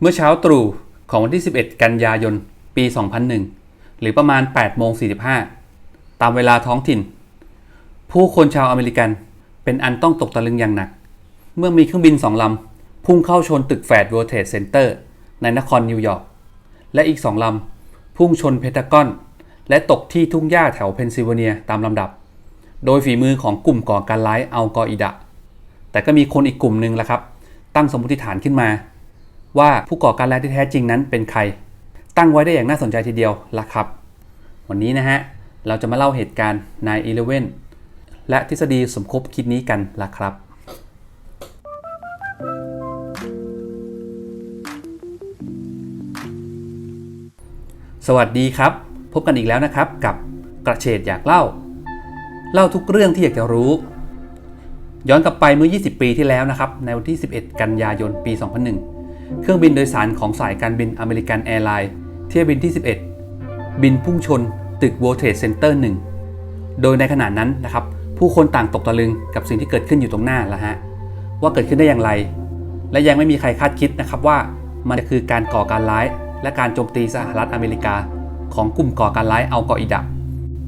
เมื่อเช้าตรู่ของวันที่ 11 กันยายน ปี 2001 หรือประมาณ8โมง45 ตามเวลาท้องถิ่น ผู้คนชาวอเมริกันเป็นอันต้องตกตะลึงอย่างหนัก เมื่อมีเครื่องบินสองลำ พุ่งเข้าชนตึกแฟดเวิ r ์เท d เซ็นเตอร์ในนครนิวยอร์ก และอีกสองลำ พุ่งชนเพนทากอน และตกที่ทุ่งหญ้าแถวเพนซิลเวเนียตามลำดับ โดยฝีมือของกลุ่มก่อการร้ายอัลกออิดะ แต่ก็มีคนอีกกลุ่มหนึ่งละครับ ตั้งสมมติฐานขึ้นมา ว่าผู้ก่อการร้ายที่แท้จริงนั้นเป็นใคร ตั้งไว้ได้อย่างน่าสนใจทีเดียวละครับ วันนี้นะฮะ เราจะมาเล่าเหตุการณ์9-11และทฤษฎีสมคบคิดนี้กันละครับสวัสดีครับ พบกันอีกแล้วนะครับกับกระเฉดอยากเล่า เล่าทุกเรื่องที่อยากจะรู้ ย้อนกลับไปเมื่อ 20 ปีที่แล้วนะครับ ในวันที่ 11 กันยายนปี 2001 เครื่องบินโดยสารของสายการบินอเมริกันแอร์ไลน์เที่ยวบินที่ 11 บินพุ่งชน ตึก World Trade Center 1 โดยในขณะนั้นนะครับ ผู้คนต่างตกตะลึงกับสิ่งที่เกิดขึ้นอยู่ตรงหน้าแล้วฮะว่าเกิดขึ้นได้อย่างไร และยังไม่มีใครคาดคิดนะครับว่ามันจะคือการก่อการร้าย และการโจมตีสหรัฐอเมริกา ของกลุ่มก่อการร้ายอัลกออิดะ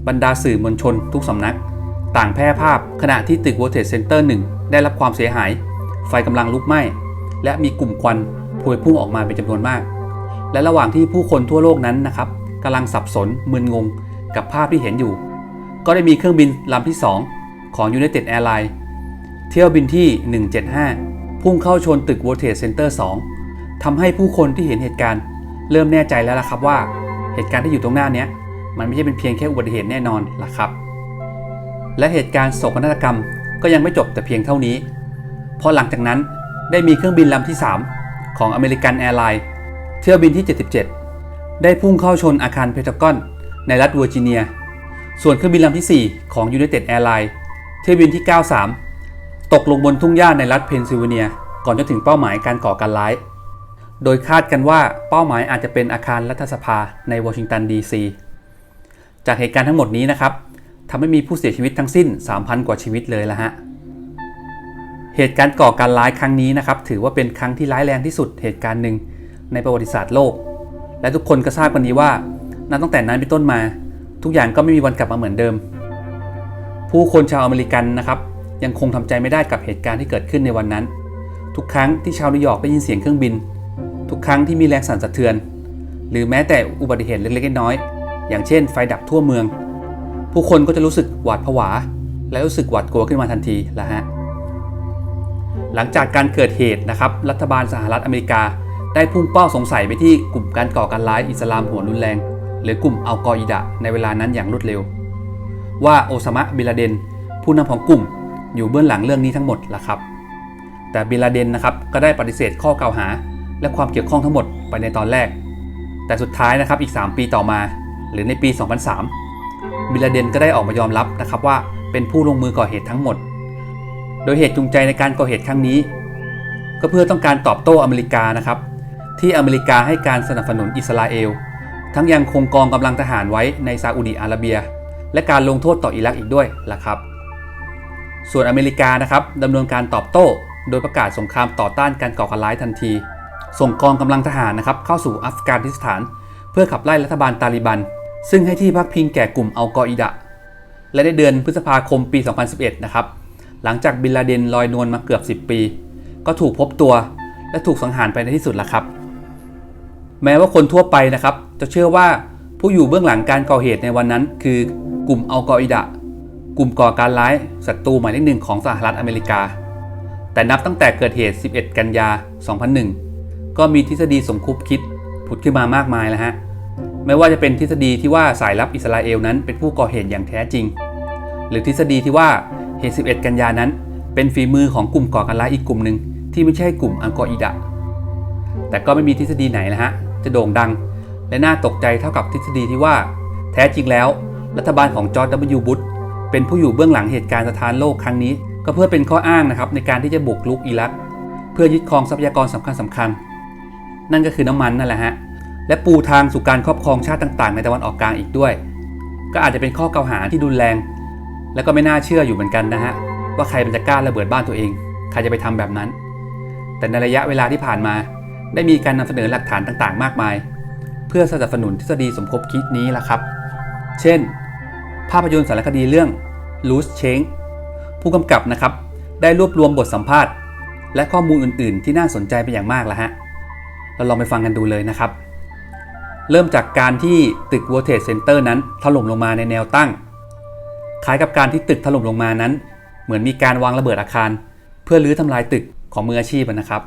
บรรดาสื่อมวลชนทุกสำนัก ต่างแพร่ภาพขณะที่ตึก World Trade Center 1 ได้รับความเสียหาย ไฟกำลังลุกไหม้และมีกลุ่มควัน พวยพุ่งออกมาเป็นจำนวนมาก และระหว่างที่ผู้คนทั่วโลกนั้นนะครับกำลังสับสนมึนงงกับภาพที่เห็นอยู่ ก็ได้มีเครื่องบินลำที่ 2 ของ United Airlines เที่ยวบินที่ 175 พุ่งเข้าชนตึก World Trade Center 2ทำให้ผู้คนที่เห็นเหตุการณ์ เริ่มแน่ใจแล้วล่ะครับว่า เหตุการณ์ที่อยู่ตรงหน้านี้มันไม่ใช่เป็นเพียงแค่อุบัติเหตุแน่นอนล่ะครับ และเหตุการณ์โศกนาฏกรรมก็ยังไม่จบแต่เพียงเท่านี้ เพราะหลังจากนั้นได้มีเครื่องบินลำที่ 3 ของอเมริกันแอร์ไลน์เที่ยวบินที่ 77 ได้พุ่งเข้าชนอาคารเพนทากอนในรัฐเวอร์จิเนีย ส่วนเครื่องบินลำที่ 4 ของ United Airlines เที่ยวบินที่ 93 ตกลงบนทุ่งหญ้าในรัฐเพนซิลเวเนีย ก่อนจะถึงเป้าหมายการก่อการร้าย โดยคาดกันว่าเป้าหมายอาจจะเป็นอาคารรัฐสภาในวอชิงตันดีซีจากเหตุการณ์ทั้งหมดนี้นะครับทำให้มีผู้เสียชีวิตทั้งสิ้น 3,000 กว่าชีวิตเลยละฮะ เหตุการณ์ก่อการร้ายครั้งนี้นะครับถือว่าเป็นครั้งที่ร้ายแรงที่สุดเหตุการณ์หนึ่งในประวัติศาสตร์โลก และทุกคนก็ทราบกันดีว่านับตั้งแต่นั้นเป็นต้นมา ทุกอย่างก็ไม่มีวันกลับมาเหมือนเดิม ผู้คนชาวอเมริกันนะครับยังคงทำใจไม่ได้กับเหตุการณ์ที่เกิดขึ้นในวันนั้น ทุกครั้งที่ชาวนิวยอร์กได้ยินเสียงเครื่องบิน ทุกครั้งที่มีแรงสั่นสะเทือน หรือแม้แต่อุบัติเหตุเล็กๆน้อยๆอย่างเช่น ไฟดับทั่วเมือง ผู้คนก็จะรู้สึกหวาดผวา และรู้สึกหวาดกลัวขึ้นมาทันทีละฮะ หลังจากการเกิดเหตุนะครับ รัฐบาลสหรัฐอเมริกา ได้พุ่งเป้าสงสัยไปที่กลุ่มการก่อการร้ายอิสลามหัวรุนแรง หรือกลุ่มอัลกออิดะในเวลานั้นอย่างรวดเร็ว ว่าโอซามะบิลาเดน ผู้นำของกลุ่มอยู่เบื้องหลังเรื่องนี้ทั้งหมดล่ะครับ แต่บิลาเดนนะครับก็ได้ปฏิเสธข้อกล่าวหา และความเกี่ยวข้องทั้งหมดไปในตอนแรก แต่สุดท้ายนะครับอีก 3 ปีต่อมา หรือในปี 2003 บิลาเดนก็ได้ออกมายอมรับนะครับว่าเป็นผู้ลงมือก่อเหตุทั้งหมด โดยเหตุจูงใจในการก่อเหตุครั้งนี้ ก็เพื่อต้องการตอบโต้อเมริกานะครับ ที่อเมริกาให้การสนับสนุนอิสราเอล ทั้งยังคงกองกำลังทหารไว้ในซาอุดีอาระเบีย และการลงโทษต่ออิรักอีกด้วยล่ะครับ ส่วนอเมริกานะครับดำเนินการตอบโต้ โดยประกาศสงครามต่อต้านการก่อการร้ายทันที ส่งกองกำลังทหารนะครับเข้าสู่อัฟกานิสถาน เพื่อขับไล่รัฐบาลตาลิบัน ซึ่งให้ที่พักพิงแก่กลุ่มอัลกออิดะและในเดือนพฤษภาคมปี 2011 นะครับ หลังจากบินลาเดนลอยนวลมาเกือบ 10 ปี ก็ถูกพบตัวและถูกสังหารไปในที่สุดแล้วครับ แม้ว่าคนทั่วไปนะครับ จะเชื่อว่าผู้อยู่เบื้องหลังการก่อเหตุในวันนั้น คือกลุ่มอัลกออิดะ กลุ่มก่อการร้ายศัตรูหมายเลขหนึ่งของสหรัฐอเมริกา แต่นับตั้งแต่เกิดเหตุ 11 กันยา 2001 ก็มีทฤษฎีสมคบคิดผุดขึ้นมามากมายแล้วฮะไม่ว่าจะเป็นทฤษฎีที่ว่าสายลับอิสราเอลนั้นเป็นผู้ก่อเหตุอย่างแท้จริง หรือทฤษฎีที่ว่า เหตุ 11 กันยานั้น เป็นฝีมือของกลุ่มก่อการร้ายอีกกลุ่มหนึ่งที่ไม่ใช่กลุ่มอัลกออิดะ แต่ก็ไม่มีทฤษฎีไหนนะฮะ จะโด่งดัง และน่าตกใจเท่ากับทฤษฎีที่ว่า แท้จริงแล้ว รัฐบาลของจอร์จ W. บุชเป็นผู้อยู่เบื้องหลังเหตุการณ์สถานโลกครั้งนี้ ก็เพื่อเป็นข้ออ้างนะครับในการที่จะบุกรุกอิรัก เพื่อยึดครองทรัพยากรสำคัญสำคัญ นั่นก็คือน้ำมันนั่นแหละฮะและปูทางสู่การครอบครองชาติต่าง ๆ ในตะวันออกกลางอีกด้วย ก็อาจจะเป็นข้อกล่าวหาที่รุนแรง และก็ไม่น่าเชื่ออยู่เหมือนกันนะฮะว่าใครมันจะกล้าระเบิดบ้านตัวเอง ใครจะไปทำแบบนั้น แต่ในระยะเวลาที่ผ่านมา ได้มีการนำเสนอหลักฐานต่างๆ มากมาย เพื่อสนับสนุนทฤษฎีสมคบคิดนี้ล่ะครับ เช่น ภาพยนตร์สารคดีเรื่อง Loose Change ผู้กำกับนะครับ ได้รวบรวมบทสัมภาษณ์ และข้อมูลอื่นๆ ที่น่าสนใจเป็นอย่างมากแล้วฮะเราลองไปฟังกันดูเลยนะครับ เริ่มจากการที่ตึก World Trade Center นั้นถล่มลงมาในแนวตั้ง คล้ายกับการที่ตึกถล่มลงมานั้น เหมือนมีการวางระเบิดอาคาร เพื่อลื้อทำลายตึกของมืออาชีพนะครับ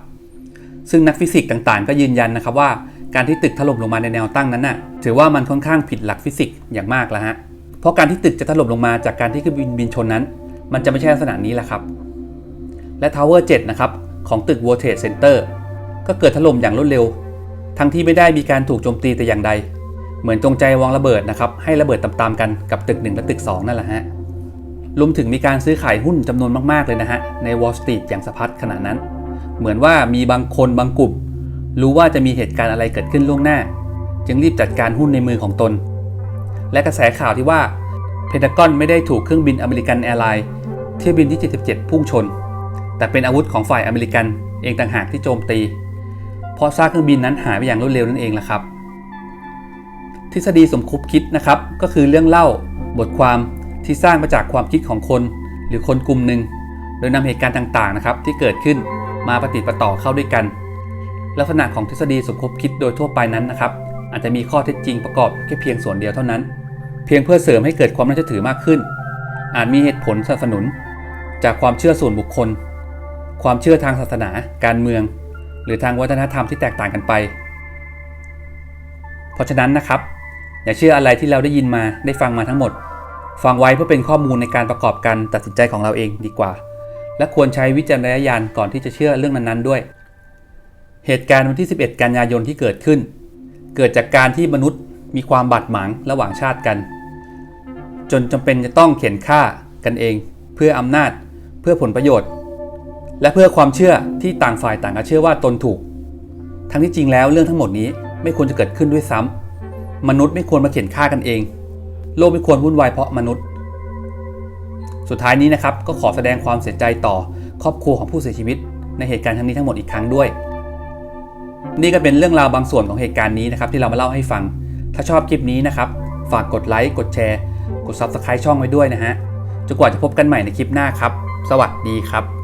ซึ่งนักฟิสิกส์ต่างๆ ก็ยืนยันนะครับว่าการที่ตึกถล่มลงมาในแนวตั้งนั้นน่ะถือว่ามันค่อนข้างผิดหลักฟิสิกส์อย่างมากแล้วฮะเพราะการที่ตึกจะถล่มลงมาจากการที่เครื่องบินบินชนนั้น มันจะไม่ใช่ลักษณะนี้แหละครับ และ Tower 7นะครับของตึก World Trade Center ก็เกิดถล่มอย่างรวดเร็ว ทั้งที่ไม่ได้มีการถูกโจมตีแต่อย่างใด เหมือนจงใจวางระเบิดนะครับให้ระเบิดตามๆกันกับตึก 1 และตึก 2 นั่นแหละฮะรวมถึงมีการซื้อขายหุ้นจำนวนมากๆเลยนะฮะใน Wall Street อย่างสะพัดขนาดนั้น เหมือนว่ามีบางคนบางกลุ่ม รู้ว่าจะมีเหตุการณ์อะไรเกิดขึ้นล่วงหน้า จึงรีบจัดการหุ้นในมือของตน และกระแสข่าวที่ว่าเพนทากอนไม่ได้ถูกเครื่องบินอเมริกันแอร์ไลน์เที่ยวบินที่ 77 พุ่งชน แต่เป็นอาวุธของฝ่ายอเมริกันเองต่างหากที่โจมตี เพราะซากเครื่องบินนั้นหายไปอย่างรวดเร็วนั่นเองละครับ ทฤษฎีสมคบคิดนะครับ ก็คือเรื่องเล่าบทความที่สร้างมาจากความคิดของคน หรือคนกลุ่มหนึ่งโดยนำเหตุการณ์ต่างๆนะครับ ที่เกิดขึ้นมาปฏิประต่อเข้าด้วยกัน ลักษณะของทฤษฎีสมคบคิดโดยทั่วไปนั้นนะครับ อาจจะมีข้อเท็จจริงประกอบแค่เพียงส่วนเดียวเท่านั้น เพียงเพื่อเสริมให้เกิดความน่าเชื่อถือมากขึ้น อาจมีเหตุผลสนับสนุน จากความเชื่อส่วนบุคคล ความเชื่อทางศาสนา การเมือง หรือทางวัฒนธรรมที่แตกต่างกันไป เพราะฉะนั้นนะครับ อย่าเชื่ออะไรที่เราได้ยินมาได้ฟังมาทั้งหมด ฟังไว้เพื่อเป็นข้อมูลในการประกอบการตัดสินใจของเราเองดีกว่า และควรใช้วิจารณญาณก่อนที่จะเชื่อเรื่องนั้นๆด้วย เหตุการณ์วันที่ 11 กันยายนที่เกิดขึ้น เกิดจากการที่มนุษย์มีความบาดหมางระหว่างชาติกัน จนจำเป็นจะต้องเข็นฆ่ากันเอง เพื่ออำนาจ เพื่อผลประโยชน์ และเพื่อความเชื่อที่ต่างฝ่ายต่างก็เชื่อว่าตนถูก ทั้งที่จริงแล้วเรื่องทั้งหมดนี้ไม่ควรจะเกิดขึ้นด้วยซ้ำ มนุษย์ไม่ควรมาเข็นฆ่ากันเอง โลกไม่ควรวุ่นวายเพราะมนุษย์ สุดท้ายนี้นะครับก็ขอแสดงความเสียใจต่อครอบครัวของผู้เสียชีวิต ในเหตุการณ์ครั้งนี้ทั้งหมดอีกครั้งด้วย นี่ก็เป็นเรื่องราวบางส่วนของเหตุการณ์นี้นะครับที่เรามาเล่าให้ฟัง ถ้าชอบคลิปนี้นะครับฝากกดไลค์กดแชร์ กด Subscribe ช่องไว้ด้วยนะฮะจนกว่าจะพบกันใหม่ในคลิปหน้าครับ สวัสดีครับ